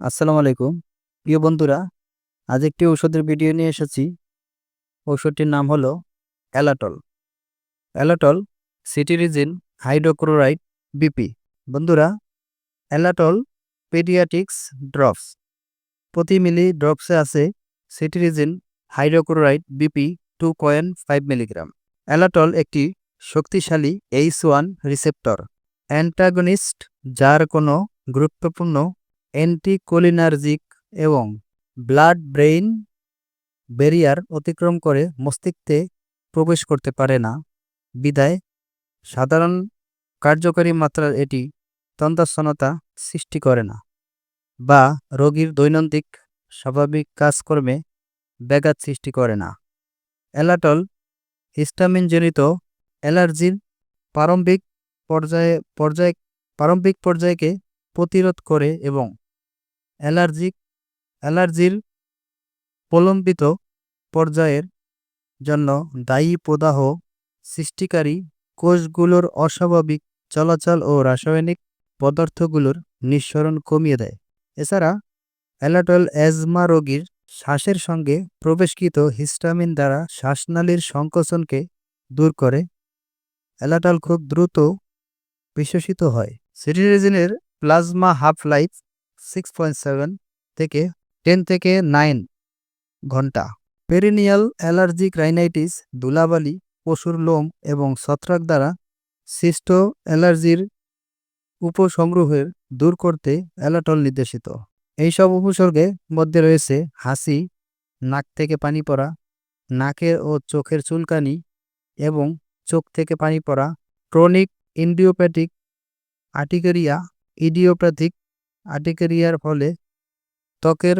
আসসালামু আলাইকুম। প্রিয় বন্ধুরা, আজ একটি ঔষধের ভিডিও নিয়ে এসেছি। ঔষধটির নাম হলো Alatrol. Alatrol cetirizine hydrochloride BP. বন্ধুরা, অ্যালাটল পেডিয়াটিক্স ড্রপস। প্রতি মিলি ড্রপসে আছে cetirizine hydrochloride BP two point five milligram. অ্যালাটল একটি শক্তিশালী এইচ ওয়ান রিসেপ্টর। অ্যান্টাগনিস্ট, যার কোনো গুরুত্বপূর্ণ অ্যান্টিকোলিনার্জিক এবং ব্লাড ব্রেইন ব্যারিয়ার অতিক্রম করে মস্তিষ্কে প্রবেশ করতে পারে না। বিদায়। সাধারণ কার্যকরী মাত্রার এটি তন্দ্রাচ্ছন্নতা সৃষ্টি করে না বা রোগীর দৈনন্দিন স্বাভাবিক কাজকর্মে ব্যাঘাত সৃষ্টি করে না। অ্যালাটল হিস্টামিনজনিত অ্যালার্জির প্রারম্ভিক পর্যায়ে পর্যায়ে, প্রারম্ভিক পর্যায়কে প্রতিরোধ করে এবং অ্যালার্জিক, অ্যালার্জির প্রলম্বিত পর্যায়ের জন্য দায়ী প্রদাহ সৃষ্টিকারী কোষগুলোর অস্বাভাবিক চলাচল ও রাসায়নিক পদার্থগুলোর নিঃসরণ কমিয়ে দেয়। এছাড়া অ্যালাটল অ্যাজমা রোগীর শ্বাসের সঙ্গে প্রবেশকৃত হিস্টামিন দ্বারা শ্বাসনালীর সংকোচনকে দূর করে। অ্যালাটল খুব দ্রুত বিশ্বসিত হয়। সিটিরিজিনের plasma half life six point seven থেকে টেন থেকে নাইন ঘণ্টা। পেরিনিয়াল অ্যালার্জিক রাইনাইটিস ধুলাবালি, পশুর লোম এবং ছত্রাক দ্বারা সৃষ্ট অ্যালার্জির উপসংগ্রহের দূর করতে অ্যালাটল নির্দেশিত। এইসব উপসর্গের মধ্যে রয়েছে হাসি, নাক থেকে পানি পড়া, নাকের ও চোখের চুলকানি এবং চোখ থেকে পানি পড়া, ক্রনিক ইন্ডিওপ্যাথিক আর্টিকেরিয়া, ইডিওপ্যাথিক আর্টিকেরিয়ার ফলে ত্বকের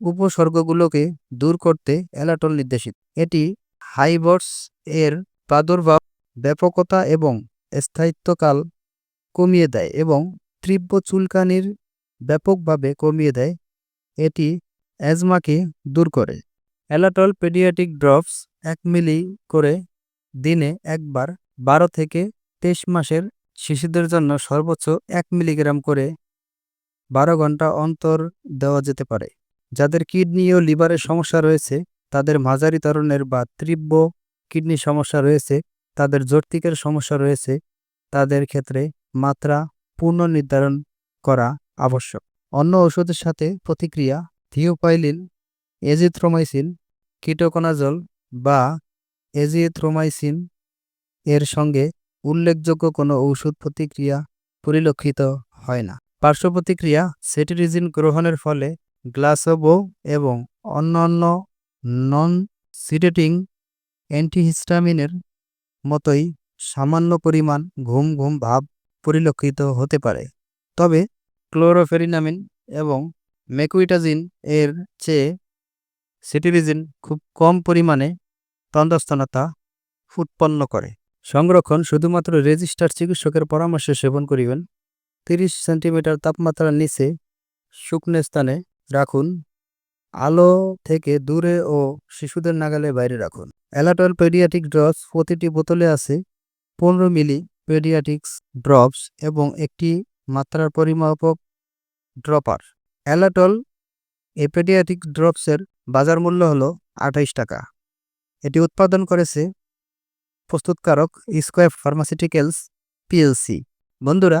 উপসর্গগুলোকে দূর করতে অ্যালাটল নির্দেশিত। এটি হাইবটস এর প্রাদুর্ভাব, ব্যাপকতা এবং স্থায়িত্বকাল কমিয়ে দেয় এবং তীব্র চুলকানির ব্যাপকভাবে কমিয়ে দেয়। এটি অ্যাজমাকে দূর করে। অ্যালাটল পেডিয়াটিক ড্রপস এক মিলি করে দিনে একবার বারো থেকে তেইশ মাসের শিশুদের জন্য সর্বোচ্চ এক মিলিগ্রাম করে বারো ঘণ্টা অন্তর দেওয়া যেতে পারে। যাদের কিডনি ও লিভারের সমস্যা রয়েছে, তাদের মাঝারি ধরনের বা তীব্র কিডনি সমস্যা রয়েছে, তাদের যৌক্তিকের সমস্যা রয়েছে, তাদের ক্ষেত্রে মাত্রা পূর্ণ নির্ধারণ করা আবশ্যক। অন্য ওষুধের সাথে প্রতিক্রিয়া, থিওপাইলিন, এজিথ্রোমাইসিন, কিটোকোনাজল বা এজিথ্রোমাইসিন এর সঙ্গে উল্লেখযোগ্য কোনো ঔষধ প্রতিক্রিয়া পরিলক্ষিত হয় না। পার্শ্ব প্রতিক্রিয়া সেটিরিজিন গ্রহণের ফলে গ্লাসোবো এবং অন্যান্য নন সিডেটিং অ্যান্টিহিস্টামিনের মতোই সামান্য পরিমাণ ঘুম ঘুম ভাব পরিলক্ষিত হতে পারে। তবে ক্লোরোফেরিনামিন এবং মেকুইটাজিন এর চেয়ে সিটিরিজিন খুব কম পরিমাণে তন্দ্রাস্থনতা উৎপন্ন করে। সংরক্ষণ শুধুমাত্র রেজিস্টার চিকিৎসকের পরামর্শে সেবন করিবেন। তিরিশ সেন্টিমিটার তাপমাত্রার নিচে শুকনো স্থানে রাখুন। আলো থেকে দূরে ও শিশুদের নাগালে বাইরে রাখুন। অ্যালাটল পেডিয়াটিক ড্রপস প্রতিটি বোতলে আছে। পনেরো মিলি পেডিয়াটিক্স ড্রপস এবং একটি মাত্রার পরিমাপক ড্রপার। অ্যালাটল এই পেডিয়াটিক ড্রপসের বাজার মূল্য হলো আঠাইশ টাকা। এটি উৎপাদন করেছে প্রস্তুতকারক স্কোয়ার ফার্মাসিউটিক্যালস পিএলসি। বন্ধুরা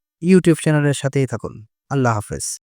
ইউটিউব চ্যানেলের সাথেই থাকুন। আল্লাহ হাফেজ।